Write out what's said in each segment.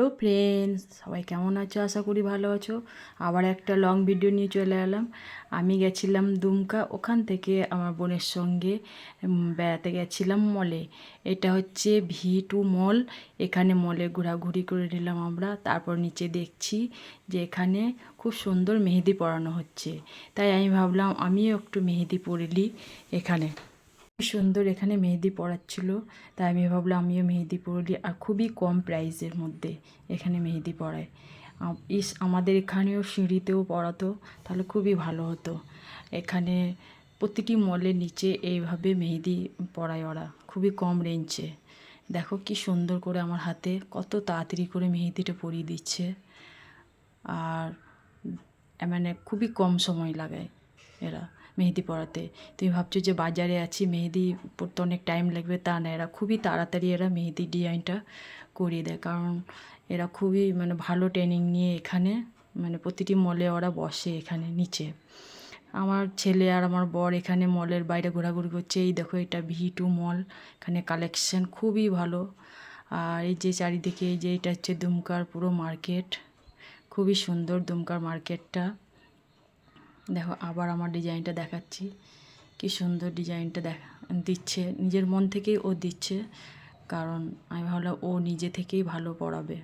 Hello friends সবাই কেমন আছো? আশা করি ভালো আছো। আবার একটা লং ভিডিও নিয়ে চলে এলাম। আমি গেছিলাম দুমকা, ওখান থেকে আমার বোনের সঙ্গে বেড়াতে গেছিলাম মলে এটা হচ্ছে ভি টু মল এখানে মলে ঘোরাঘুরি করে নিলাম আমরা। তারপর নিচে দেখছি যে এখানে খুব সুন্দর মেহেদি পরানো হচ্ছে। তাই আমি ভাবলাম, আমিও একটু মেহেদি পরিলি এখানে। সুন্দর এখানে মেহেদি পড়াচ্ছিল তাই আমি ভাবলাম আমিও মেহেদি পরলি আর খুবই কম প্রাইসের মধ্যে এখানে মেহেদি পড়ায় ইস, আমাদের এখানেও সিঁড়িতেও পড়াতো তাহলে খুবই ভালো হতো। এখানে প্রতিটি মলের নিচে এইভাবে মেহেদি পড়ায় ওরা, খুবই কম রেঞ্জে। দেখো কি সুন্দর করে আমার হাতে, কত তাড়াতাড়ি করে মেহেদিটা পরিয়ে দিচ্ছে। আর মানে খুবই কম সময় লাগায়। এরা মেহেদি পরাতে। তুমি ভাবছ যে বাজারে আছি, মেহেদি পরতে অনেক টাইম লাগবে। তা না, এরা খুবই তাড়াতাড়ি এরা মেহেদি ডিজাইনটা করিয়ে দেয়। কারণ এরা খুবই মানে ভালো ট্রেনিং নিয়ে এখানে মানে প্রতিটি মলে ওরা বসে এখানে, নিচে। আমার ছেলে আর আমার বর এখানে মলের বাইরে ঘোরাঘুরি করছে। এই দেখো, এটা ভি টু মল এখানে কালেকশন খুবই ভালো। আর এই যে চারিদিকে, এই যে এটা হচ্ছে দুমকার পুরো মার্কেট খুবই সুন্দর দুমকার মার্কেটটা দেখো আবার আমার ডিজাইনটা দেখাচ্ছি। কি সুন্দর ডিজাইনটা দেখা, দিচ্ছে। নিজের মন থেকেই ও দিচ্ছে। কারণ আমি ভাবলাম ও নিজে থেকেই ভালো পড়াবে।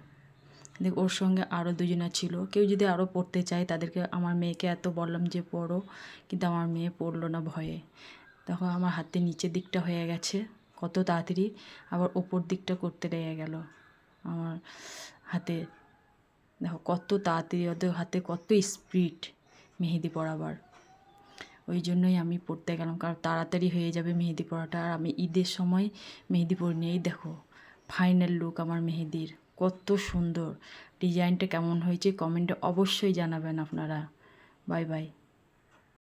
দেখ, ওর সঙ্গে আরও দুজনা ছিল। কেউ যদি আরও পড়তে চায়, তাদেরকে আমার মেয়েকে এত বললাম যে পড়ো, কিন্তু আমার মেয়ে পড়ল না ভয়ে। দেখো, আমার হাতের নিচের দিকটা হয়ে গেছে, কত তাড়াতাড়ি আবার ওপর দিকটা করতে লেগে গেল। আমার হাতে, দেখো, কত তাড়াতাড়ি, ওদের হাতে কত স্পিড মেহেদি পড়াবার ওই জন্যই আমি পড়তে গেলাম, কারণ তাড়াতাড়ি হয়ে যাবে মেহেদি পড়াটা আর আমি ঈদের সময় মেহেদি পরে নিয়েই দেখো ফাইনাল লুক আমার মেহেদির। কত সুন্দর। ডিজাইনটা কেমন হয়েছে কমেন্টে অবশ্যই জানাবেন আপনারা। Bye bye.